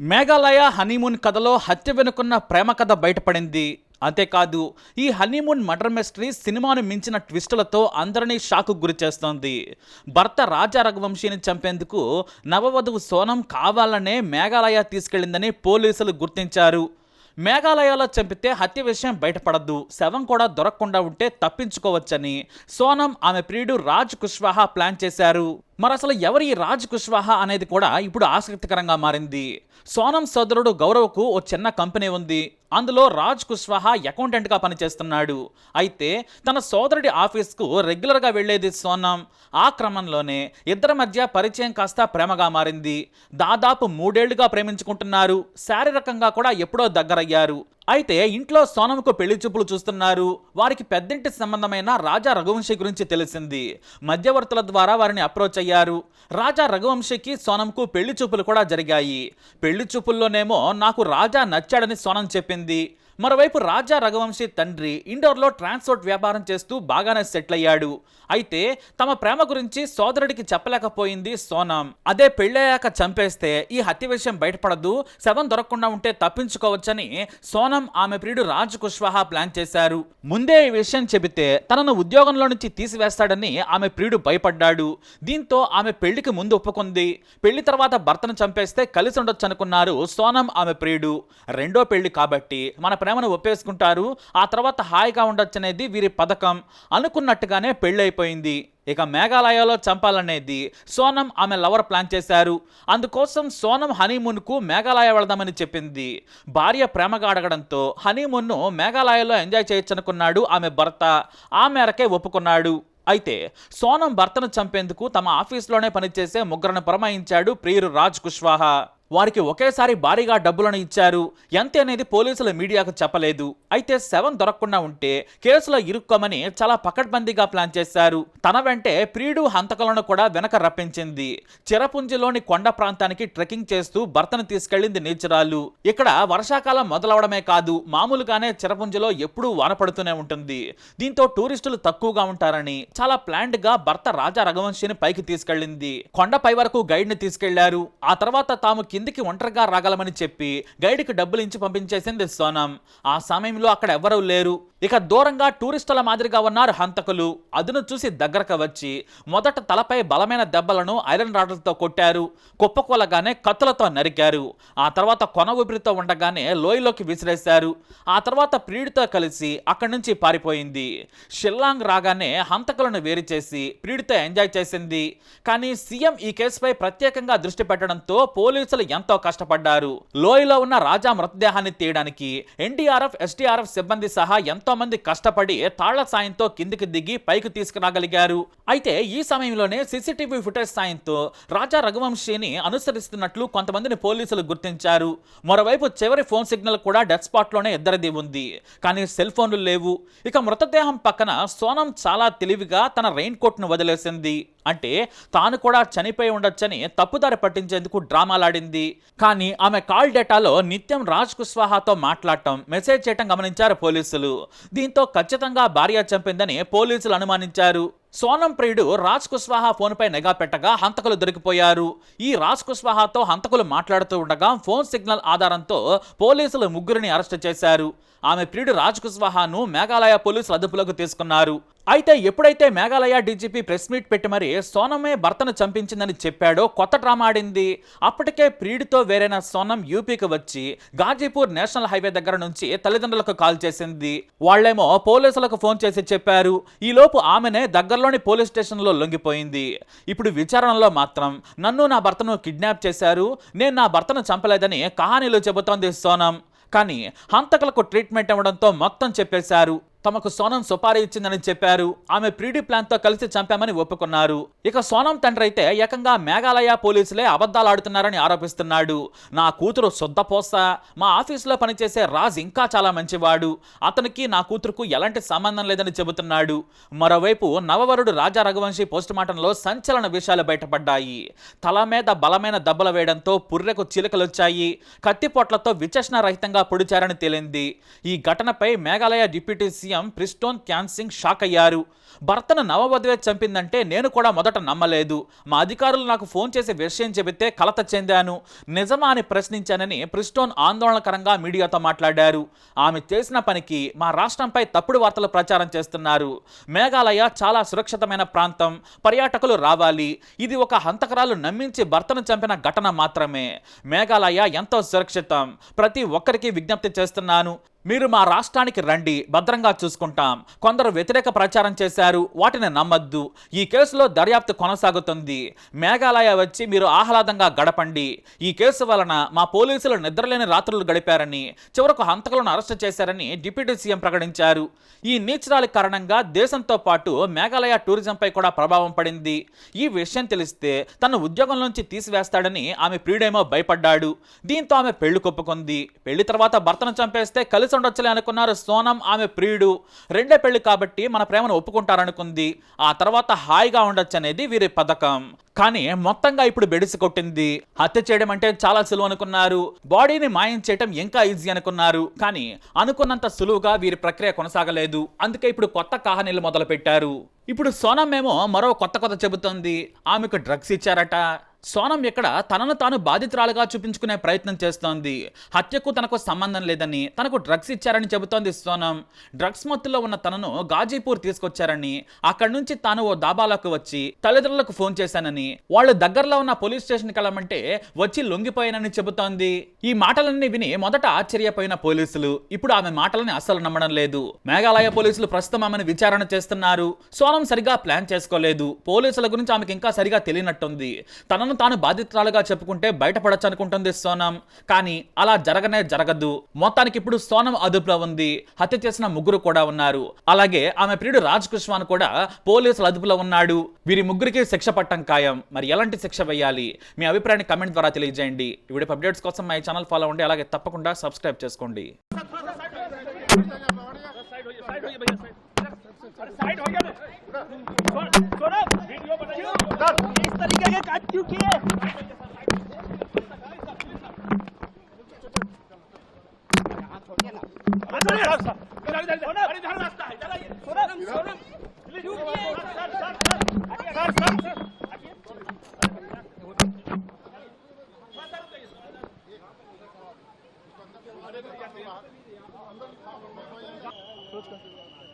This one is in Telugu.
మేఘాలయ హనీమూన్ కథలో హత్య వెనుకున్న ప్రేమ కథ బయటపడింది. అంతేకాదు ఈ హనీమూన్ మర్డర్ మిస్టరీ సినిమాను మించిన ట్విస్టులతో అందరినీ షాకు గురి చేస్తోంది. భర్త రాజా రఘువంశీని చంపేందుకు నవవధువు సోనం కావాలనే మేఘాలయ తీసుకెళ్ళిందని పోలీసులు గుర్తించారు. మేఘాలయలో చంపితే హత్య విషయం బయటపడద్దు. శవం కూడా దొరకకుండా ఉంటే తప్పించుకోవచ్చని సోనం ఆమె ప్రియుడు రాజ్ కుష్వాహా ప్లాన్ చేశారు. మరి అసలు ఎవరి రాజ్ కుష్వాహా అనేది కూడా ఇప్పుడు ఆసక్తికరంగా మారింది. సోనం సోదరుడు గౌరవ్కు ఓ చిన్న కంపెనీ ఉంది. అందులో రాజ్ కుష్వాహా అకౌంటెంట్గా పనిచేస్తున్నాడు. అయితే తన సోదరుడి ఆఫీస్కు రెగ్యులర్గా వెళ్ళేది సోనం. ఆ క్రమంలోనే ఇద్దరి మధ్య పరిచయం కాస్త ప్రేమగా మారింది. దాదాపు మూడేళ్ళుగా ప్రేమించుకుంటున్నారు. శారీరకంగా కూడా ఎప్పుడో దగ్గరయ్యారు. అయితే ఇంట్లో సోనంకు పెళ్ళి చూపులు చూస్తున్నారు. వారికి పెద్దింటి సంబంధమైన రాజా రఘువంశీ గురించి తెలిసింది. మధ్యవర్తుల ద్వారా వారిని అప్రోచ్ అయ్యారు. రాజా రఘువంశీకి సోనంకు పెళ్ళి చూపులు కూడా జరిగాయి. పెళ్ళి చూపుల్లోనేమో నాకు రాజా నచ్చాడని సోనం చెప్పింది. మరోవైపు రాజా రఘువంశీ తండ్రి ఇండోర్లో ట్రాన్స్పోర్ట్ వ్యాపారం చేస్తూ బాగానే సెటిల్ అయ్యాడు అయితే తమ ప్రేమ గురించి సోదరుడికి చెప్పలేకపోయింది సోనం. అదే పెళ్ళయ్యాక చంపేస్తే ఈ హత్య విషయం బయటపడదు శవం దొరకకుండా ఉంటే తప్పించుకోవచ్చని సోనం ఆమె ప్రియుడు రాజ్ కుష్వాహా ప్లాన్ చేశారు. ముందే ఈ విషయం చెబితే తనను ఉద్యోగంలో నుంచి తీసివేస్తాడని ఆమె ప్రియుడు భయపడ్డాడు. దీంతో ఆమె పెళ్ళికి ముందు ఒప్పుకుంది. పెళ్ళి తర్వాత భర్తను చంపేస్తే కలిసి ఉండొచ్చు అనుకున్నారు సోనం ఆమె ప్రియుడు. రెండో పెళ్ళి కాబట్టి మన ప్రేమను ఒప్పేసుకుంటారు. ఆ తర్వాత హాయిగా ఉండొచ్చనేది వీరి పథకం. అనుకున్నట్టుగానే పెళ్ళైపోయింది. ఇక మేఘాలయలో చంపాలనేది సోనం ఆమె లవర్ ప్లాన్ చేశారు. అందుకోసం సోనం హనీమూన్కు మేఘాలయ వెళదామని చెప్పింది. భార్య ప్రేమగా అడగడంతో హనీమూన్ను మేఘాలయలో ఎంజాయ్ చేయొచ్చనుకున్నాడు ఆమె భర్త. ఆ మేరకే ఒప్పుకున్నాడు. అయితే సోనం భర్తను చంపేందుకు తమ ఆఫీస్లోనే పనిచేసే ముగ్గురను పురమాయించాడు ప్రియురు రాజ్ కుష్వాహా. వారికి ఒకేసారి భారీగా డబ్బులను ఇచ్చారు. ఎంత అనేది పోలీసులు మీడియాకు చెప్పలేదు. అయితే శవం దొరకకుండా ఉంటే కేసులో ఇరుక్కోమని చాలా పకడ్బందీగా ప్లాన్ చేశారు. తన వెంటే ప్రియుడు హంతకులను కూడా వెనక రప్పించింది. చిరపుంజిలోని కొండ ప్రాంతానికి ట్రెక్కింగ్ చేస్తూ భర్తను తీసుకెళ్ళింది నేచురాలు. ఇక్కడ వర్షాకాలం మొదలవడమే కాదు మామూలుగానే చిరపుంజిలో ఎప్పుడూ వాన పడుతూనే ఉంటుంది. దీంతో టూరిస్టులు తక్కువగా ఉంటారని చాలా ప్లాండ్గా భర్త రాజా రఘవంశిని పైకి తీసుకెళ్ళింది కొండపై వరకు గైడ్ని తీసుకెళ్ళారు. ఆ తర్వాత తాము కిందికి ఒంటరిగా రాగలమని చెప్పి గైడ్కి డబ్బులు ఇచ్చి పంపించేసింది సోనం. ఆ సమయంలో అక్కడ ఎవరూ లేరు. ఇక దూరంగా టూరిస్టుల మాదిరిగా ఉన్నారు హంతకులు. అదును చూసి దగ్గరకు వచ్చి మొదట తలపై బలమైన దెబ్బలను ఐరన్ రాడ్లతో కొట్టారు. కుప్పకూలగానే కత్తులతో నరికారు. ఆ తర్వాత కొన ఊపిరితో ఉండగానే లోయలోకి విసిరేశారు. ఆ తర్వాత ప్రియుడితో కలిసి అక్కడి నుంచి పారిపోయింది. షిల్లాంగ్ రాగానే హంతకులను వేరు చేసి ప్రియుడితో ఎంజాయ్ చేసింది. కానీ సీఎం ఈ కేసుపై ప్రత్యేకంగా దృష్టి పెట్టడంతో పోలీసులు ఎంతో కష్టపడ్డారు. లోయలో ఉన్న రాజా మృతదేహాన్ని తీయడానికి ఎన్డీఆర్ఎఫ్ ఎస్డీఆర్ఎఫ్ సిబ్బంది సహా ఎంతో మంది కష్టపడి తాళ్ళ సాయంతో కిందికి దిగి పైకి తీసుకురాగలిగారు. అయితే ఈ సమయంలోనే సీసీటీవీ ఫుటేజ్ సాయంతో రాజా రఘువంశీని అనుసరిస్తున్నట్లు కొంతమందిని పోలీసులు గుర్తించారు. మరోవైపు చివరి ఫోన్ సిగ్నల్ కూడా డెత్ స్పాట్లోనే ఇద్దరిది ఉంది. కానీ సెల్ ఫోన్లు లేవు. ఇక మృతదేహం పక్కన సోనం చాలా తెలివిగా తన రెయిన్ కోట్ను వదిలేసింది. అంటే తాను కూడా చనిపోయి ఉండొచ్చని తప్పుదారి పట్టించేందుకు డ్రామాలాడింది. కానీ ఆమె కాల్ డేటాలో నిత్యం రాజ్ కుష్వాహాతో మాట్లాడటం మెసేజ్ చేయటం గమనించారు పోలీసులు. దీంతో ఖచ్చితంగా భార్య చంపిందని పోలీసులు అనుమానించారు. సోనం ప్రియుడు రాజ్ కుష్వాహా ఫోన్పై నిఘా పెట్టగా హంతకులు దొరికిపోయారు. ఈ రాజ్ కుష్వాహాతో హంతకులు మాట్లాడుతూ ఉండగా ఫోన్ సిగ్నల్ ఆధారంతో పోలీసులు ముగ్గురిని అరెస్టు చేశారు. ఆమె ప్రియుడు రాజ్ కుష్వాహాను మేఘాలయ పోలీసులు అదుపులోకి తీసుకున్నారు. అయితే ఎప్పుడైతే మేఘాలయ డీజీపీ ప్రెస్ మీట్ పెట్టి మరి సోనమే భర్తను చంపించిందని చెప్పాడో కొత్త డ్రామా ఆడింది. అప్పటికే ప్రియుడితో వేరైన సోనం యూపీకి వచ్చి గాజీపూర్ నేషనల్ హైవే దగ్గర నుంచి తల్లిదండ్రులకు కాల్ చేసింది. వాళ్ళేమో పోలీసులకు ఫోన్ చేసి చెప్పారు. ఈలోపు ఆమెనే దగ్గరలోని పోలీస్ స్టేషన్లో లొంగిపోయింది. ఇప్పుడు విచారణలో మాత్రం నన్ను నా భర్తను కిడ్నాప్ చేశారు నేను నా భర్తను చంపలేదని కహానీలు చెబుతోంది సోనం. కానీ హంతకులకు ట్రీట్మెంట్ ఇవ్వడంతో మొత్తం చెప్పేశారు. తమకు సోనం సుపారీ ఇచ్చిందని చెప్పారు. ఆమె ప్రీడి ప్లాన్తో కలిసి చంపామని ఒప్పుకున్నారు. ఇక సోనం తండ్రి అయితే ఏకంగా మేఘాలయ పోలీసులే అబద్ధాలు ఆడుతున్నారని ఆరోపిస్తున్నాడు. నా కూతురు శుద్ధపోస మా ఆఫీసులో పనిచేసే రాజ్ ఇంకా చాలా మంచివాడు. అతనికి నా కూతురుకు ఎలాంటి సంబంధం లేదని చెబుతున్నాడు. మరోవైపు నవవరుడు రాజా రఘువంశీ పోస్టుమార్టంలో సంచలన విషయాలు బయటపడ్డాయి. తల మీద బలమైన దెబ్బలు వేయడంతో పుర్రెకు చిలుకలొచ్చాయి. కత్తిపోట్లతో విచక్షణ రహితంగా పొడిచారని తేలింది. ఈ ఘటనపై Meghalaya deputy CM Prestone Tynsong shock అయ్యారు. భర్తను నవవధువే చంపిందంటే నేను కూడా మొదట నమ్మలేదు. మా అధికారులు నాకు ఫోన్ చేసి విషయం చెబితే కలత చెందాను. నిజమా అని ప్రశ్నించానని ప్రిస్టోన్ ఆందోళనకరంగా మీడియాతో మాట్లాడారు. ఆమె చేసిన పనికి మా రాష్ట్రంపై తప్పుడు వార్తలు ప్రచారం చేస్తున్నారు. మేఘాలయ చాలా సురక్షితమైన ప్రాంతం. పర్యాటకులు రావాలి. ఇది ఒక హంతకరాలు నమ్మించి భర్తను చంపిన ఘటన మాత్రమే. మేఘాలయ ఎంతో సురక్షితం. ప్రతి ఒక్కరికి విజ్ఞప్తి చేస్తున్నాను. మీరు మా రాష్ట్రానికి రండి భద్రంగా చూసుకుంటాం. కొందరు వ్యతిరేక ప్రచారం చేశారు వాటిని నమ్మద్దు. ఈ కేసులో దర్యాప్తు కొనసాగుతుంది. మేఘాలయ వచ్చి మీరు ఆహ్లాదంగా గడపండి. ఈ కేసు వలన మా పోలీసులు నిద్రలేని రాత్రులు గడిపారని చివరకు హంతకులను అరెస్టు చేశారని డిప్యూటీ సీఎం ప్రకటించారు. ఈ నీచరాలి కారణంగా దేశంతో పాటు మేఘాలయ టూరిజంపై కూడా ప్రభావం పడింది. ఈ విషయం తెలిస్తే తన ఉద్యోగం నుంచి తీసివేస్తాడని ఆమె ప్రియుడేమో భయపడ్డాడు. దీంతో ఆమె పెళ్ళి కొప్పుకుంది. పెళ్ళి తర్వాత భర్తను చంపేస్తే కలిసి ఉండొచ్చులే అనుకున్నారు. సోనం ఆమె ప్రియుడు. రెండే పెళ్ళి కాబట్టి మన ప్రేమను ఒప్పుకుంటారనుకుంది. ఆ తర్వాత హాయిగా ఉండొచ్చు అనేది వీరి పథకం. కానీ మొత్తంగా ఇప్పుడు బెడిసి కొట్టింది. హత్య చేయడం అంటే చాలా సులువు అనుకున్నారు. బాడీని మాయం చేయడం ఇంకా ఈజీ అనుకున్నారు. కానీ అనుకున్నంత సులువుగా వీరి ప్రక్రియ కొనసాగలేదు. అందుకే ఇప్పుడు కొత్త కాహనీలు మొదలు పెట్టారు ఇప్పుడు సోనం మరో కొత్త కొత్త చెబుతోంది. ఆమెకు డ్రగ్స్ ఇచ్చారట. సోనం ఇక్కడ తనను తాను బాధితురాలుగా చూపించుకునే ప్రయత్నం చేస్తోంది. హత్యకు తనకు సంబంధం లేదని తనకు డ్రగ్స్ ఇచ్చారని చెబుతోంది సోనం. డ్రగ్స్ మత్తులో ఉన్న తనను గాజీపూర్ తీసుకొచ్చారని అక్కడి నుంచి తాను ఓ దాబాలోకి వచ్చి తల్లిదండ్రులకు ఫోన్ చేశానని వాళ్ళు దగ్గరలో ఉన్న పోలీస్ స్టేషన్కి వెళ్ళమంటే వచ్చి లొంగిపోయానని చెబుతోంది. ఈ మాటలన్నీ విని మొదట ఆశ్చర్యపోయిన పోలీసులు. ఇప్పుడు ఆమె మాటలని అస్సలు నమ్మడం లేదు. మేఘాలయ పోలీసులు ప్రస్తుతం ఆమెను విచారణ చేస్తున్నారు. సోనం సరిగా ప్లాన్ చేసుకోలేదు. పోలీసుల గురించి ఆమెకి ఇంకా సరిగా తెలియనట్టుంది. తనను తాను బాధితురాలుగా చెప్పుకుంటే బయటపడచ్చు అనుకుంటుంది సోనం కానీ అలా జరగనే జరగదు మొత్తానికి ఇప్పుడు సోనం అదుపులో ఉంది హత్య చేసిన ముగ్గురు కూడా ఉన్నారు అలాగే ఆమె ప్రియుడు రాజ్ కుష్వాన్ కూడా పోలీసుల అదుపులో ఉన్నాడు వీరి ముగ్గురికి శిక్ష పట్టం ఖాయం మరి ఎలాంటి శిక్ష వేయాలి మీ అభిప్రాయాన్ని కమెంట్ ద్వారా తెలియజేయండి ఈ అప్డేట్స్ కోసం మా ఛానల్ ఫాలో అవ్వండి అలాగే తప్పకుండా సబ్స్క్రైబ్ చేసుకోండి साइड हो गया तो सौरभ वीडियो बनाइए। इस तरीके के कट क्यों किए Let's go.